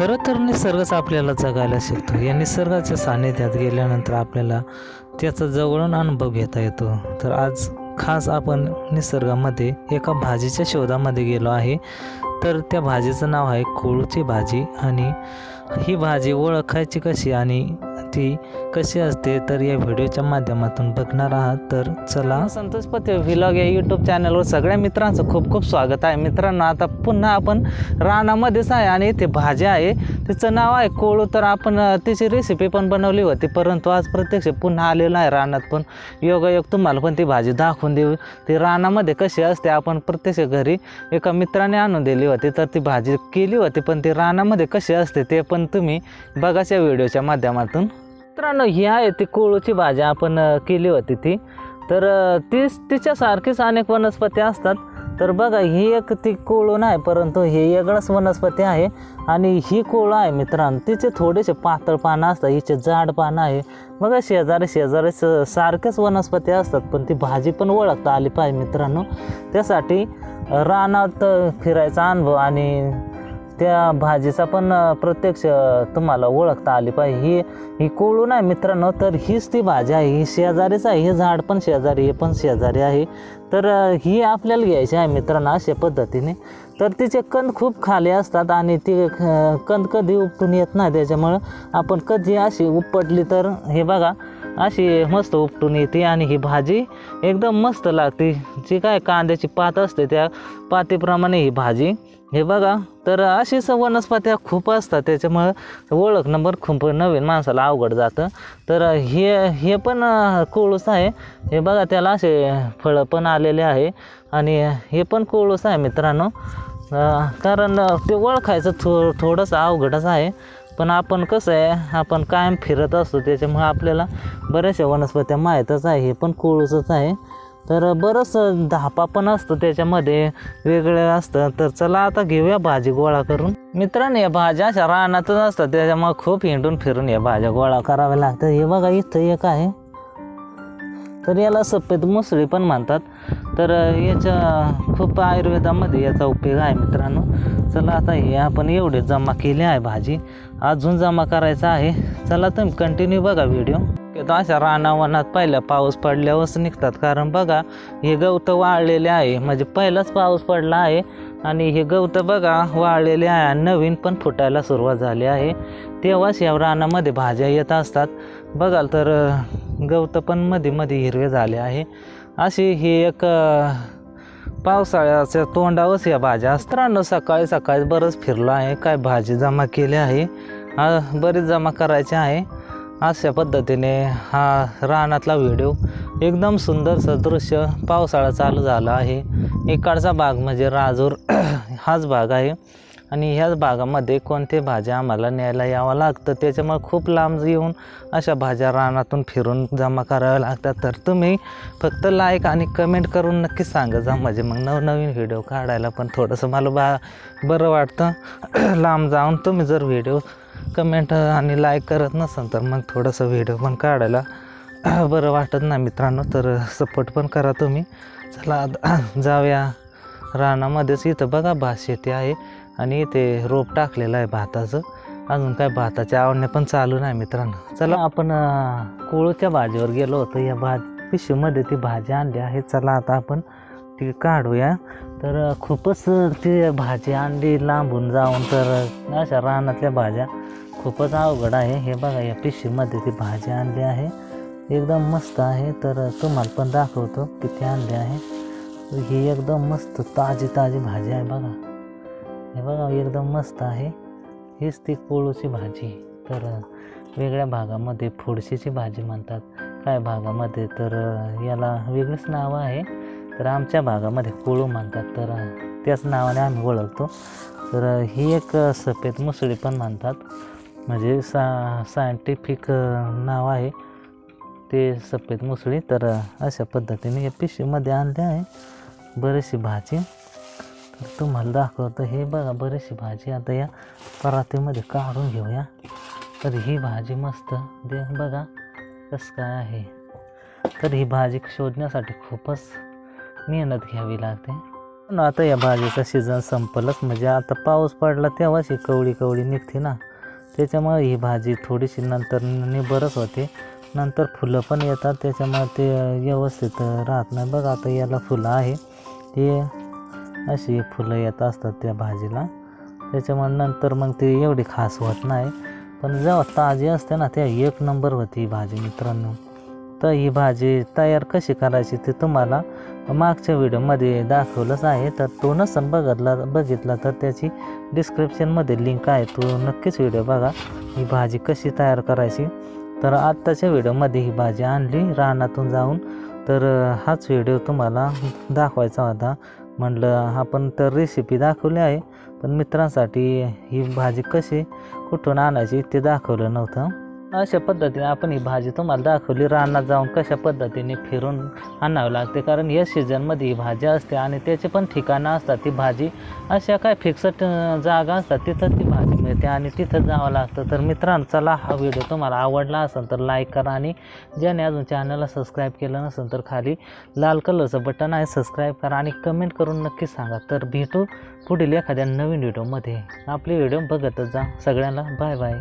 खरं तर निसर्गच आपल्याला जगायला शिकतो. या निसर्गाच्या सानिध्यात गेल्यानंतर आपल्याला त्याचा जवळून अनुभव घेता येतो. तर आज खास आपण निसर्गामध्ये एका भाजीच्या शोधामध्ये गेलो आहे. तर त्या भाजीचं नाव आहे कोळूची भाजी. आणि ही भाजी ओळखायची कशी? आणि ती कशी असते तर या व्हिडिओच्या माध्यमातून बघणार आहात. तर चला. संतोष पते व्हिलॉग या यूट्यूब चॅनलवर सगळ्या मित्रांचं खूप खूप स्वागत आहे. मित्रांनो आता पुन्हा आपण रानामध्येच आहे आणि इथे भाजी आहे. तिचं नाव आहे कोळू तर आपण तिची रेसिपी पण बनवली होती परंतु आज प्रत्यक्ष पुन्हा आलेलं आहे रानात. पण योगायोग तुम्हाला पण ती भाजी दाखवून देऊ. ती रानामध्ये कशी असते आपण प्रत्यक्ष घरी एका मित्राने आणून दिली होती तर ती भाजी केली होती पण ती रानामध्ये कशी असते ते पण तुम्ही बघाच या व्हिडिओच्या माध्यमातून. मित्रांनो ही आहे ती कोळूची भाजी आपण केली होती ती. तर तीच तिच्यासारखीच अनेक वनस्पती असतात. तर बघा ही एक ती कोळू नाही परंतु हे वेगळंच वनस्पती आहे. आणि ही कोळू आहे मित्रांनो तिचे थोडेसे पातळ पानं असतात हिचे जाड पानं आहे. बघा शेजारी शेजारी सारख्याच वनस्पती असतात पण ती भाजी पण ओळखता आली पाहिजे मित्रांनो. त्यासाठी रानात फिरायचा अनुभव आणि त्या भाजीचा पण प्रत्यक्ष तुम्हाला ओळखता आली पाहिजे. ही ही कोळू नाही मित्रांनो तर हीच ती भाजी आहे. ही शेजारीच आहे. हे झाड पण शेजारी हे पण शेजारी आहे. तर ही आपल्याला घ्यायची आहे मित्रांनो अशा पद्धतीने. तर तिचे कंद खूप खाली असतात आणि ती कंद कधी उपटून येत नाही. त्याच्यामुळं आपण कधी अशी उपटली तर हे बघा अशी मस्त उपटून येते आणि ही भाजी एकदम मस्त लागते. जी काय कांद्याची पात असते त्या पातीप्रमाणे ही भाजी. हे बघा तर अशीच वनस्पत्या खूप असतात त्याच्यामुळं ओळख नंबर खूप नवीन माणसाला अवघड जातं. तर हे हे पण कोळूस आहे. हे बघा त्याला असे फळं पण आलेले आहे. आणि हे पण कोळूस आहे मित्रांनो. कारण ते ओळखायचं थो थोडंसं अवघडच आहे. पण आपण कसं आहे आपण कायम फिरत असतो त्याच्यामुळे आपल्याला बऱ्याचशा वनस्पत्या माहीतच आहे पण कोळूचंच आहे. तर बरंच धापा पण असतं त्याच्यामध्ये वेगळं असतं तर चला आता घेऊया भाजी गोळा करून. मित्रांनो या भाज्या अशा रानातच असतात त्याच्यामुळे खूप हिंडून फिरून या भाज्या गोळा कराव्या लागतात. हे बघा इथं एक आहे. तर याला सफेद मुसळी पण म्हणतात. तर याच्या खूप आयुर्वेदामध्ये याचा उपयोग आहे मित्रांनो. चला आता हे आपण एवढे जमा केले आहे भाजी. अजून जमा करायचं आहे. चला तुम्ही कंटिन्यू बघा व्हिडिओ तर अशा रानावनात पहिल्या पाऊस पडल्यावरच निघतात. कारण बघा हे गवतं वाळलेले आहे. म्हणजे पहिलाच पाऊस पडला आहे. आणि हे गवतं बघा वाळलेले आहे आणि नवीन पण फुटायला सुरुवात झाली आहे. तेव्हाच या रानामध्ये भाज्या येत असतात. बघाल तर गवतं पण मध्ये मध्ये हिरवे झाले आहे. अशी ही एक पावसाळ्याच्या तोंडावरच या भाज्या असतात. सकाळी सकाळी बरंच फिरलो आहे. काय भाजी जमा केली आहे? हा बरीच जमा करायची आहे. अशा पद्धतीने हा रानातला व्हिडिओ एकदम सुंदरसं दृश्य पावसाळा चालू झाला आहे. इकडचा भाग म्हणजे राजूर हाच भाग आहे. आणि ह्याच भागामध्ये कोणते भाज्या आम्हाला न्यायला यावं लागतं त्याच्यामुळे खूप लांब येऊन अशा भाज्या रानातून फिरून जमा कराव्या लागतात. तर तुम्ही फक्त लाईक आणि कमेंट करून नक्की सांगा जा म्हणजे मग नवनवीन व्हिडिओ काढायला पण थोडंसं मला बा बरं वाटतं. लांब जाऊन तुम्ही जर व्हिडिओ कमेंट आणि लाईक करत नसाल तर मग थोडंसं व्हिडिओ पण काढायला बरं वाटत ना मित्रांनो. तर सपोर्ट पण करा तुम्ही. चला जाऊया. रानामध्येच इथं बघा भात शेती आहे. आणि इथे रोप टाकलेलं आहे भाताचं. अजून काय भाताच्या आवडणे पण चालू नाही मित्रांनो. चला आपण कोळूच्या भाजीवर गेलो होतो. या भाज पिशवीमध्ये ती भाजी आणली आहे. चला आता आपण ती काढूया. तर खूपच ती भाजी आणली लांबून जाऊन. तर अशा रानातल्या भाज्या खूपच अवघड आहे. हे बघा या पिशवीमध्ये ती भाजी आणली आहे. एकदम मस्त आहे. तर तुम्हाला पण दाखवतो किती आणली आहे. ही एकदम मस्त ताजी ताजी भाजी आहे बघा. हे बघा एकदम मस्त आहे. हीच ती कोळूची भाजी. तर वेगळ्या भागामध्ये फोडशीची भाजी म्हणतात. काय भागामध्ये? तर याला वेगळीच नावं आहे. तर आमच्या भागामध्ये कोळू म्हणतात. तर त्याच नावाने आम्ही ओळखतो. तर ही एक सफेद मुसळी पण म्हणतात. म्हणजे सा सायंटिफिक नाव आहे ते सफेद मुसळी. तर अशा पद्धतीने या पिशवीमध्ये आणले आहे बरीचशी भाजी. तुम्हाला दाखवतो हे बघा बरीचशी भाजी आता या परातीमध्ये काढून घेऊया. तर ही भाजी मस्त दे बघा कसं काय आहे. तर ही भाजी शोधण्यासाठी खूपच मेहनत घ्यावी लागते. पण आता या भाजीचा सीझन संपलंच म्हणजे आता पाऊस पडला तेव्हाच ही कवळी कवळी निघते ना. त्याच्यामुळे ही भाजी थोडीशी नंतर निबरच होते. नंतर फुलं पण येतात त्याच्यामुळे ते व्यवस्थित राहत नाही. बघा आता याला फुलं आहे. ते अशी फुलं येत असतात त्या भाजीला. त्याच्यामुळे नंतर मग ते एवढी खास होत नाही. पण जेव्हा ताजी असते ना त्या एक नंबर होती ही भाजी मित्रांनो. तर ही भाजी तयार कशी करायची ते तुम्हाला मागच्या व्हिडिओमध्ये दाखवलंच आहे. तर तो नसन बघितला बघितला तर त्याची डिस्क्रिप्शनमध्ये लिंक आहे. तो नक्कीच व्हिडिओ बघा. ही भाजी कशी तयार करायची? तर आत्ताच्या व्हिडिओमध्ये ही भाजी आणली. रानातून जाऊन. तर हाच व्हिडिओ तुम्हाला दाखवायचा होता. म्हटलं आपण तर रेसिपी दाखवली आहे पण मित्रांसाठी ही भाजी कशी कुठून आणायची ते दाखवलं नव्हतं. अशा पद्धतीने आपण ही भाजी तुम्हाला दाखवली. रानात जाऊन कशा पद्धतीने फिरून आणावं लागते? कारण या सीझनमध्ये ही भाजी असते आणि त्याचे पण ठिकाणं असतात. ती भाजी अशा काय फिक्सड जागा असतात तिथं ती भाजी मिळते आणि तिथं जावं लागतं. तर मित्रांनो चला हा व्हिडिओ तुम्हाला आवडला असेल तर लाईक करा आणि ज्याने अजून चॅनलला सबस्क्राईब केलं नसेल तर खाली लाल कलरचं बटन आहे सबस्क्राईब करा आणि कमेंट करून नक्की सांगा. तर भेटू पुढील एखाद्या नवीन व्हिडिओमध्ये आपले व्हिडिओ बघतच जा. सगळ्यांना बाय बाय